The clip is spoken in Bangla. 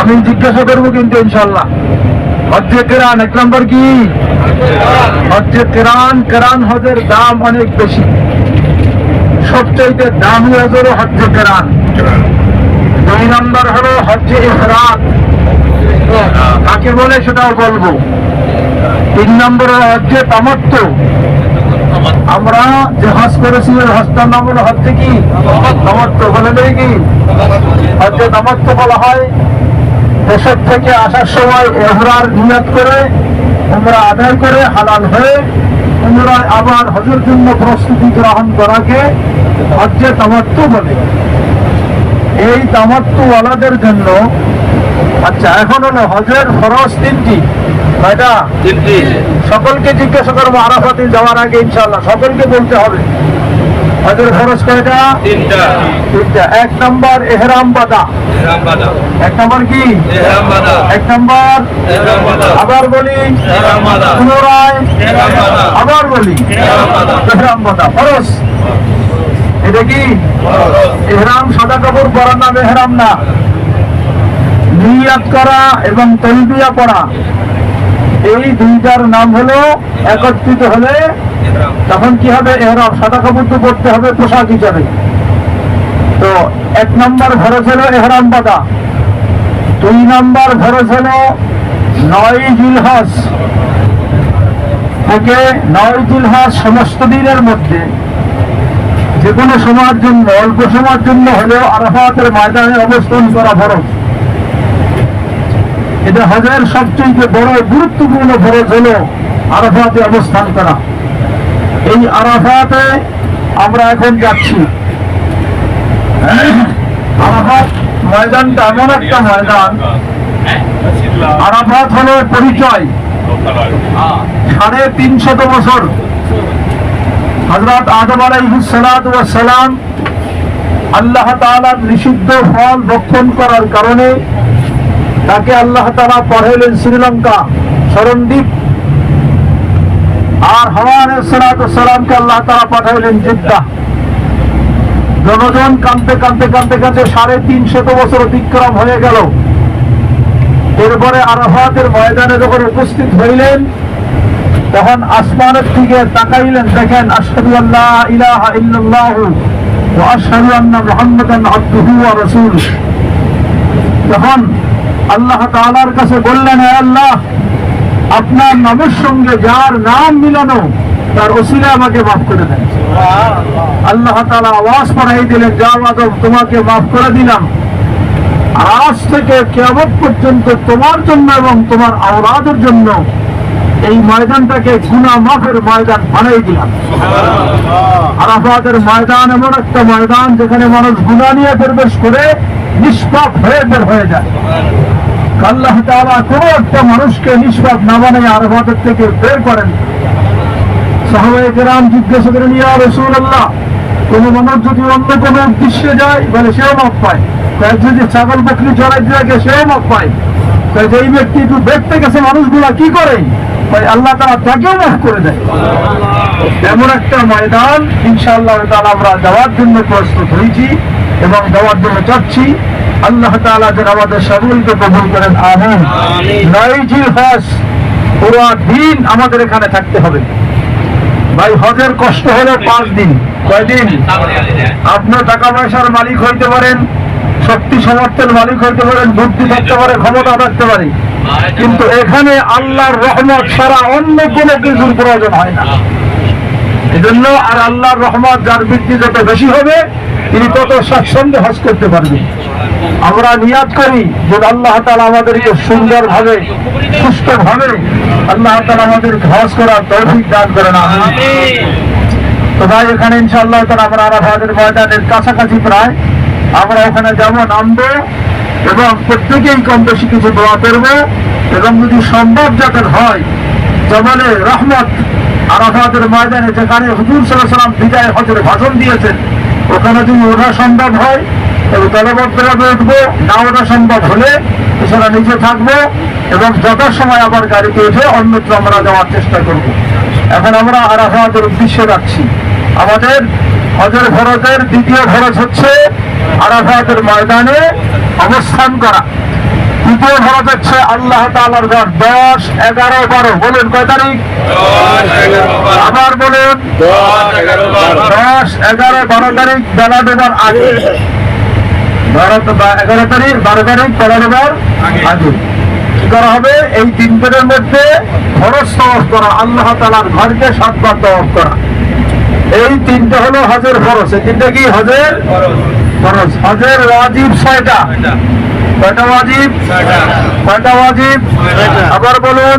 আমি জিজ্ঞাসা করব কিন্তু ইনশাল্লাহ হজ্জে কেরান, এক নম্বর কি? হজ্জে কেরান কেরান হজের দাম অনেক বেশি। সবচাইতে দামি হজেরও হজ্জে কেরান। দুই নম্বর হলো হজ্জে ইফরাত। কাকে বলে সেটাও বলব। তিন নম্বর হজ্জে তামাত্ম আমরা যে হজ করেছি, ওই হজটার নাম হলো হচ্ছে কি? তামাত্ম বলে নেই কি? হজ্জে তামাত্ম বলা হয়, দেশের থেকে আসার সময় এহরার নিয়ত করে, উমরা আদায় করে হালাল হয়ে উমরায় আবার হজের জন্য প্রস্তুতি গ্রহণ করাকে হজ্জে তামাত্ম বলে। এই তামাত্মওয়ালাদের জন্য আচ্ছা এখন হলো হজের ফরজ তিনটি। কয়টা তিনটি সকলকে জিজ্ঞাসা করব আরাফাতে যাওয়ার আগে ইনশাল্লাহ সকলকে বলতে হবে। হজের খরচ কয়টা? তিনটা। তিনটা। এক নম্বর এহরাম বাদা। এক নম্বর কি? এক নম্বর? আবার বলি। পুনরায়। আবার বলি। এহরাম এহরাম বাদা। খরচ এটা কি? এহরাম সাদা কাপড় পরার নাম এহরাম না। নিয়াত করা এবং তলবিয়া পড়া এই দুইটার নাম হলো একত্রিত হলে তখন কি হবে? এহরাম সাদা কাপড় তো পড়তে হবে, পোশাক হিসাবে। তো এক নম্বর ভরস হলো এহরাম বাদা দুই নম্বর ভরস হলো নয় জিলহস। থেকে নয় জিলহস সমস্ত দিনের মধ্যে। যে কোনো সময়ের জন্য, অল্প সময়ের জন্য হলেও আরাফাতের ময়দানে অবস্থান করা ফরজ। এটা হজের সবচেয়ে বড় গুরুত্বপূর্ণ ফরজ হলো আরাফাতে অবস্থান করা। এই আরাফাতে আমরা এখন যাচ্ছি। আরাফাত ময়দানটা এমন একটা ময়দান। আরাফাত হলো পরিচয়। সাড়ে তিনশত বছর। হজরত আদম আলাইহিসালাম আল্লাহ তাআলার নিষিদ্ধ ফল রক্ষণ করার কারণে তাকে আল্লাহ তাআলা পাঠাইলেন শ্রীলঙ্কা। শরণদ্বীপ। আর হাওয়া আলাইহিসসালামকে আল্লাহ তাআলা পাঠাইলেন জিদ্দা। জনজন কানতে কানতে কানতে কানতে সাড়ে তিনশত বছর অতিক্রম হয়ে গেল। এরপরে আরাফাতের ময়দানে যখন উপস্থিত হইলেন, তখন আসমানের দিকে তাকাইলেন, দেখেন, আশহাদু আল্লাহ ইলাহা ইল্লাল্লাহ ওয়া আশহাদু আন্না মুহাম্মাদান তখন আল্লাহ তালার কাছে বললেন আল্লাহ আপনার নামের সঙ্গে যার নাম মিলানো তার ওসিলা আমাকে মাফ করে দেন। আল্লাহ তাআলা আওয়াজ পড়াই দিলেন যাও আদম তোমাকে মাফ করে দিলাম। আজ থেকে কেয়ামত পর্যন্ত তোমার জন্য এবং তোমার আওলাদের জন্য এই ময়দানটাকে গুনা মাফের ময়দান বানাই দিলাম। আরাফাতের ময়দান এমন একটা ময়দান যেখানে মানুষ গুণা নিয়ে প্রবেশ করে নিষ্পাপ হয়ে বের হয়ে যায়। আল্লাহ একটা মানুষকে না বানিয়ে থেকে বের করেন। সাহাবায়ে কেরাম জিজ্ঞাসা রাসূলুল্লাহ, কোন মানুষ যদি অন্য উদ্দেশ্যে যায়, বলে সেও মাপ পায়। তাই যদি ছাগল বকরি চড়াইতে থাকে, সেও মাপ পায়। তাই যেই ব্যক্তি একটু দেখতে গেছে, মানুষগুলা কি করে? তাই আল্লাহ তারা তাকেও মাফ করে দেয়। এমন একটা ময়দান, ইনশাআল্লাহ তাআলা আমরা যাওয়ার জন্য প্রস্তুত হয়েছি এবং যাওয়ার জন্য চাচ্ছি আল্লাহ তাআলা যেন আমাদের সকলকে কবুল করেন আমিন। আমিন। নয় জিল হজ পুরো দিন আমাদের এখানে থাকতে হবে। ভাই হজের কষ্ট হলো পাঁচ দিন। কয়দিন আপনার টাকা পয়সার মালিক হইতে পারেন শক্তি সামর্থ্যের মালিক হইতে পারেন বুদ্ধি থাকতে পারে ক্ষমতা থাকতে পারে। কিন্তু এখানে আল্লাহর রহমত ছাড়া অন্য কোনো কিছুর প্রয়োজন হয় না। এজন্য আর আল্লাহর রহমত যার বৃদ্ধি যত বেশি হবে তিনি তত স্বাচ্ছন্দ্যে হজ করতে পারবেন। আমরা নিয়াদ করি যে আল্লাহ তালা আমাদেরকে সুন্দরভাবে, সুস্থভাবে আল্লাহ তালা আমাদের হজ করার তৌফিক দান করেন, আমিন। তো ভাই, এখানে ইনশাআল্লাহ তালা আমরা আরাফাতের ময়দানের কাছাকাছি প্রায়। আমরা ওখানে যাব, নামবো এবং প্রত্যেকেই কম বেশি কিছু দোয়া করব। এবং যদি সম্ভব যাদের হয় জবালে রহমত আরাফাতের ময়দানে যেখানে হুজুর সাল্লাহ সাল্লাম বিদায় হজের ভাষণ দিয়েছেন, ওখানে যদি ওঠা সম্ভব হয় তবে দলবদ্ধভাবে উঠবো না ওঠা সম্ভব হলে এছাড়া নিচে থাকব এবং যথার সময় আবার গাড়িতে উঠে অন্যত্র আমরা যাওয়ার চেষ্টা করব। এখন আমরা আরাফাতের উদ্দেশ্যে রাখছি আমাদের হজর ফরজের দ্বিতীয় ফরজ হচ্ছে আরাফাতের ময়দানে অবস্থান করা। তৃতীয় ফরজ হচ্ছে আল্লাহ তাআলার ঘর। দশ এগারো বারো। বলুন কয় তারিখ? আবার বলুন। দশ এগারো বারো। দশ এগারো বারো তারিখ বেলা দেবার আগে। বারো এগারো তারিখ বারো তারিখ দেবার আগে। কি করা হবে? এই তিন দিনের মধ্যে খরচ তওয়াফ করা আল্লাহ তালার ঘরকে সাতবার তওয়াফ করা। এই তিনটা হলো হজের ফরজ। এই তিনটা কি? হজের খরচ হজের ওয়াজিব ছয়টা। কয়টা ওয়াজিব? কয়টা ওয়াজিব? আবার বলুন।